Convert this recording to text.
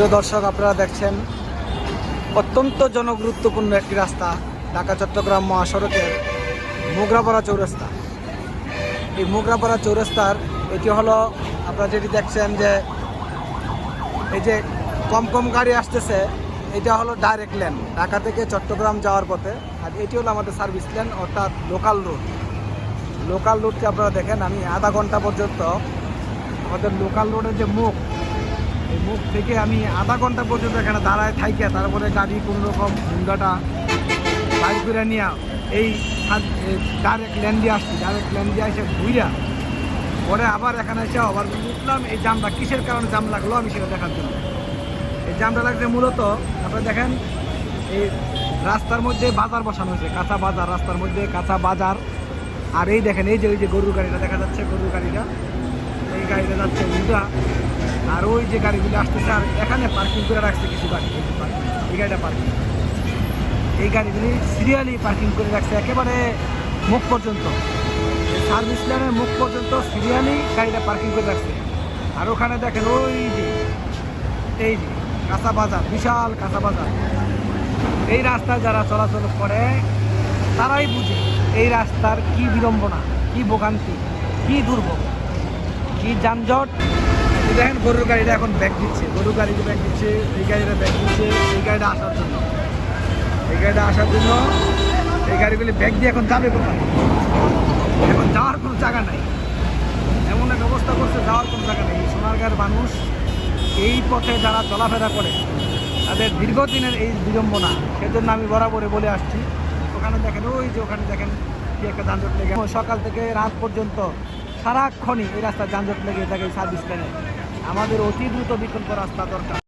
প্রিয় দর্শক, আপনারা দেখছেন অত্যন্ত জনগুরুত্বপূর্ণ একটি রাস্তা, ঢাকা, চট্টগ্রাম মহাসড়কের মোগরাপাড়া চৌরাস্তা। এই মোগরাপাড়া চৌরাস্তার, এটি হলো, আপনারা যেটি দেখছেন যে, এই যে কম কম গাড়ি আসতেছে, এটা হলো ডাইরেক্ট লেন ঢাকা থেকে চট্টগ্রাম যাওয়ার পথে। আর এটি হলো আমাদের সার্ভিস লেন অর্থাৎ লোকাল রুট লোকাল রুটকে আপনারা দেখেন, আমি আধা ঘণ্টা পর্যন্ত আমাদের লোকাল রোডের যে মুখ মুখ থেকে আমি আধা ঘণ্টা পর্যন্ত এখানে দাঁড়ায় থাইকে, তারপরে গাড়ি কোনো রকম হুন্ডাটা বাইক করে নিয়ে এই ডাইরেক্ট লেন দিয়ে আসছি ডাইরেক্ট লেন দিয়ে এসে ঘুইরা পরে আবার এখানে এসে আবার উঠলাম। এই জামটা কিসের কারণে জাম লাগল আমি সেটা দেখার জন্য। এই জামটা লাগছে মূলত, আপনারা দেখেন, এই রাস্তার মধ্যে বাজার বসানো হয়েছে, কাঁচা বাজার, রাস্তার মধ্যে কাঁচা বাজার। আর এই দেখেন, এই যে ওই যে গরুর গাড়িটা দেখা যাচ্ছে, গরুর গাড়িটা। এই গাড়িটা যাচ্ছে উল্টা। আর ওই যে গাড়িগুলো আসতেছে, আর এখানে পার্কিং করে রাখছে কিছু গাড়ি, এই গাড়িটা পার্কিং এই গাড়িগুলি সিরিয়ালি পার্কিং করে রাখছে, একেবারে মুখ পর্যন্ত। সার্ভিস ল্যানের মুখ পর্যন্ত সিরিয়ালি গাড়িটা পার্কিং করে রাখছে। আর ওখানে দেখেন ওই যে, এই যে কাঁচা বাজার, বিশাল কাঁচা বাজার। এই রাস্তায় যারা চলাচল করে, তারাই বুঝে এই রাস্তার কি বিড়ম্বনা, কি ভোগান্তি, কি দুর্ভোগ, কি যানজট দেখেন গরুর গাড়িটা এখন ব্যাগ দিচ্ছে। গরুর গাড়িতে ব্যাগ দিচ্ছে, এই গাড়িটা ব্যাগ দিচ্ছে, এই গাড়িটা আসার জন্য। এই গাড়িটা আসার জন্য এই গাড়িগুলি ব্যাগ দিয়ে এখন যাবে কোথায়? এখন যাওয়ার কোনো জায়গা নাই। এমন এক অবস্থা করছে, যাওয়ার কোনো জায়গা নেই। সোনারগাঁর মানুষ এই পথে যারা চলাফেরা করে, তাদের দীর্ঘদিনের এই বিড়ম্বনা, সেজন্য আমি বরাবরে বলে আসছি। ওখানে দেখেন, ওই যে ওখানে দেখেন কি একটা যানজট লেগে সকাল থেকে রাত পর্যন্ত সারাক্ষণই এই রাস্তার যানজট লেগে থাকে সার্ভিস লেনে। আমাদের অতি দ্রুত বিকল্প রাস্তা দরকার।